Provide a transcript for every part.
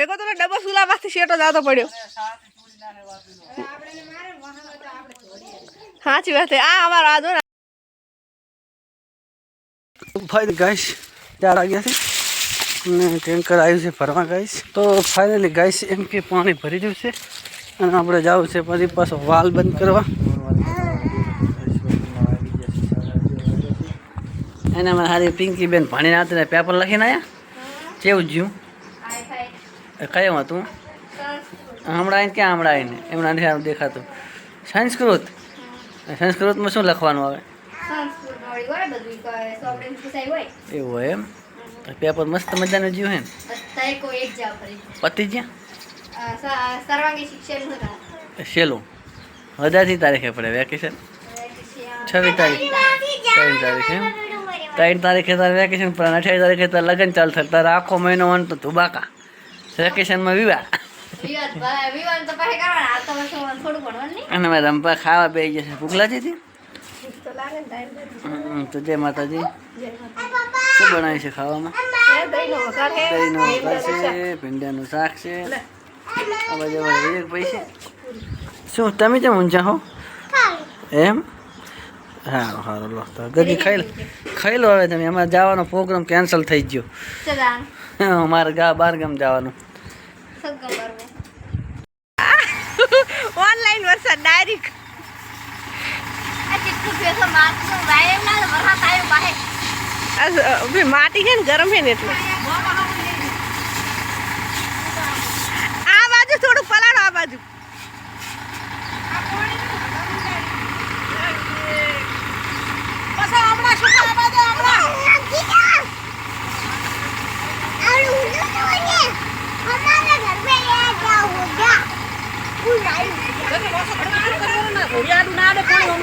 ભેગો તો ડબો સુલા પાસે શેટો જાતો પડ્યો. સાચી વાત આ અમારો આજો ને ફાઇનલી ગાઈશ ચાર આવ્યા છે. અને ટેન્કર આવ્યું છે ભરવા ગાઈસ તો ફાઇનલી ગાઈસ એમ કે પાણી ભરી ગયું છે. અને આપણે જવું છે પછી પાછો વાલ બંધ કરવા. એના અમારે હારી પિંકી બેન ભણીને આવતી પેપર લખીને આવ્યા કેવું જ્યું? કયું હતું હમણાં આવીને ક્યાં હમણાં આવીને એમના નથી સારું દેખાતું સંસ્કૃત સંસ્કૃતમાં શું લખવાનું આવે એવું હોય એમ તો પેપર મસ્ત મજાનું જ્યું હે ને પતી ગયા સર્વાંગી શિક્ષણ હતા સેલું વધારથી તારીખે પડે વેકેશન છવ્વીસ તારીખ ત્રણ તારીખે એમ ત્રણ તારીખે તારે વેકેશન પડે અને અઠાવીસ તારીખે તારે લગ્ન ચાલુ થાય તારે આખો મહિનો વન તો ધુબાકા વેકેશનમાં વિવાહ? અને મારે રંપા ખાવા બે જશે. ભૂખ લાગી હતી? તો લાગે ને ટાઈમ હમ, તો જય માતાજી. શું બનાવ્યું છે ખાવામાં? હે દહીંનો વઘાર હે. છે ભીંડાનું શાક છે. આ બાજુ અમારે વિવેકભાઈ છે. શું તમે કેમ ઊંચા હો? એમ? સારું સારું લો તો ગદી ખાઈ લો. ખાઈ લો હવે તમે. અમારે જવાનો પ્રોગ્રામ કેન્સલ થઈ ગયો. અમારે ગા બાર ગામ જવાનું. ઓનલાઈન વરસાદ ડાયરેક્ટ માટી છે ને, ગરમ છે ને એટલે. આ બાજુ થોડું પલાળો, આ બાજુ.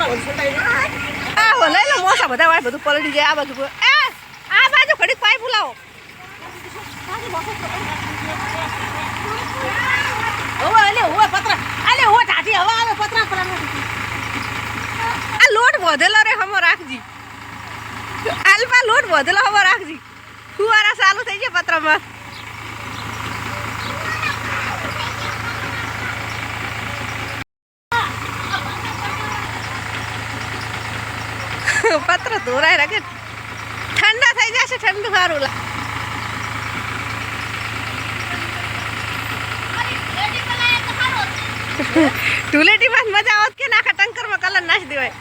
આ હો લઈ લો મોસા બધા વાય બધું પલટી જાય આ બાજુ એ આ બાજુ ઘડીક પાઇપ બોલાવો હવે અલે હવે પતરા અલે હવે ટાટી હવે આવે પતરા આ લોટ વધેલો રે હમો રાખજી આલપા લોટ વધેલો હમો રાખજી ફુવારા ચાલુ થઈ જાય પતરામાં પત્ર ધોરાઈ રાખે. ઠંડા થઈ જશે, ઠંડુ સારું લાગે. ધૂળેટીમાં મજા આવત કે નાખા ટંકરમાં કલર નાખી દેવાય.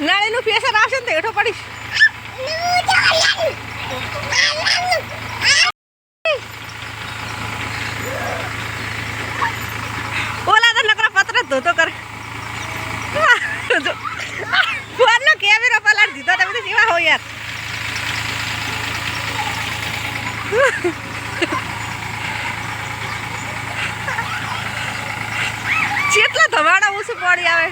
નળીનું પ્રેશર આવશે ને તો એઠો પડીશ ઓલા તો નકરા પત્ર જ ધોતો કરે. ફોનનો કેમેરો પલાટ દીધો, તમે તો કેવા હો યાર. જેટલા ધમાડા ઓછું પડી આવે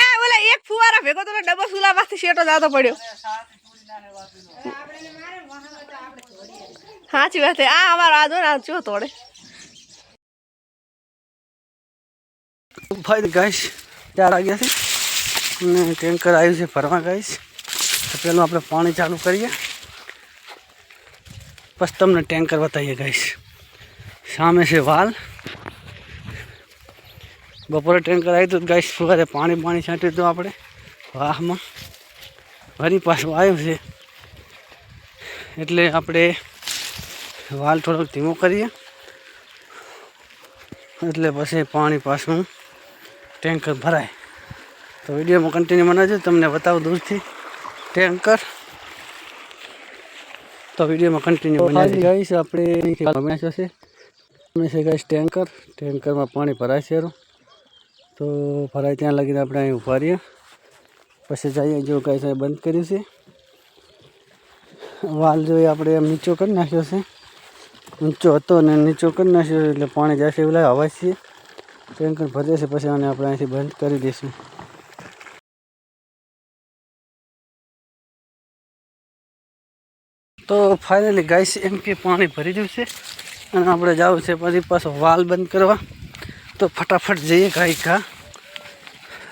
એ ઓલા ફુવારા ભેગો તો ડબ્બો સુલામાંથી શેટો જાતો પડ્યો. સાચી વાત આ અમારો આજો ને જો તોડે. ભાઈ ગાઈશ ચાર વાગ્યા છે ટેન્કર આવ્યું છે ફરવા ગાઈશ પેલું આપણે પાણી ચાલુ કરીએ. પછી તમને ટેન્કર બતાવીએ ગાઈશ સામે છે વાલ. બપોરે ટેન્કર આવ્યું હતું ગાઈશ સવારે પાણી પાણી છાંટ્યું હતું આપણે. વાહમાં. ફરી પાછું આવ્યું છે. એટલે આપણે વાલ થોડોક ધીમો કરીએ. એટલે પછી પાણી પાછું ટેન્કર ભરાય. તો વિડીયોમાં કન્ટિન્યુ બનાવજો તમને બતાવું દૂરથી. ટેન્કર. તો વિડીયોમાં કન્ટિન્યુ બનાવી ગઈશ આપણે બનાવ્યો છે. અમે છે ગઈશ ટેન્કર. ટેન્કરમાં પાણી ભરાય છે એનું. તો ભરાય ત્યાં લગીને આપણે અહીં ઊભા રહીએ. પછી જઈએ જો ગાઈસ સાહેબ બંધ કર્યું છે. વાલ જોઈએ આપણે એમ નીચો કરી નાખ્યો છે. ઊંચો હતો અને નીચો કરી નાખ્યો એટલે પાણી જશે એવું લાગે, હવા છે. ટેન્કર ભરે છે, પછી આને આપણે અહીંથી બંધ કરી દઈશું. તો ફાઇનલી ગાઈસ એમ કે પાણી ભરી ગયું છે અને આપણે જવું છે પછી પાછો વાલ બંધ કરવા. તો ફટાફટ જઈએ ગાય કા.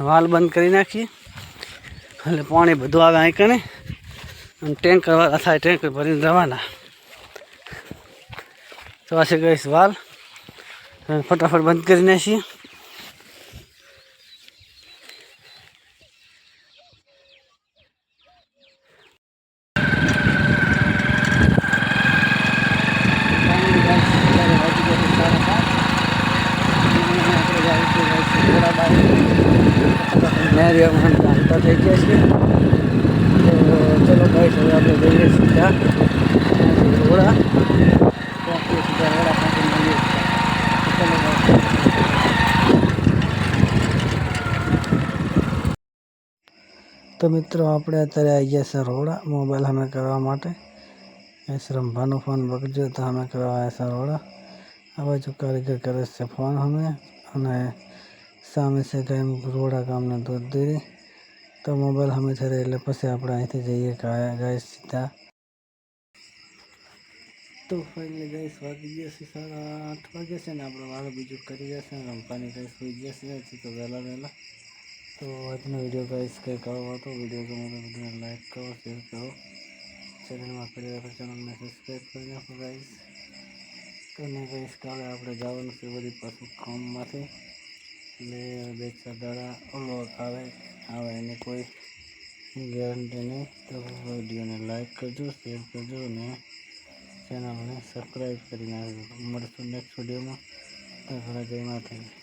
વાલ બંધ કરી નાખીએ. એટલે પાણી બધું આવે અહીં કને? અને ટેન્કર વાળા થાય ટેન્કર ભરીને રવાના તો આ ગઈશ વાલ. ફટાફટ બંધ કરી નાખીએ. મેરિયામાં જાણતા થઈ ગયા છીએ તો ચલો ભાઈ હવે આપણે જઈએ સીધા રોડા ત્યાંથી સીધા રોડા પાસે મળીએ ચલો તો મિત્રો આપણે અત્યારે આવી ગયા છે રોડા મોબાઈલ અમે કરવા માટે એસ રમવાનો ફોન બગડ્યો તો અમે કરવા આવ્યા છે રોડા આ બાજુ કારીગર કરે છે ફોન અમે અને સામે છે ગામ રોડા દૂધ દૂરી. તો મોબાઈલ સામે થરે એટલે પછી આપણે અહીંથી જઈએ ગાય સીધા. તો ફાઇનલી ગઈશ વાગી ગયા છે સાડા આઠ વાગ્યા છે ને આપણે વાળો બીજું કરી ગયા છે રમવાની ગઈશ હોઈ ગયા છે તો વહેલા વહેલા. તો આજનો વીડિયો ગાઈશ કંઈક આવો હતો. વીડિયો ગમે તો વિડીયોને લાઈક કરો શેર કરો. ચેનલમાં કરી રાખો ચેનલને સબસ્ક્રાઈબ કરી નાખો ગાઈશ તો ને ગાઈશ કાલે આપણે જવાનું છે બધી પાછું કામમાંથી એટલે બે દ્વારા ઓલો આવે આવે એને કોઈ ગેરંટી નહીં. તો વિડીયોને લાઈક કરજો શેર કરજો અને ચેનલને સબસ્ક્રાઈબ કરી નાખજો મળશું નેક્સ્ટ વિડીયોમાં. તો જય માતાજી.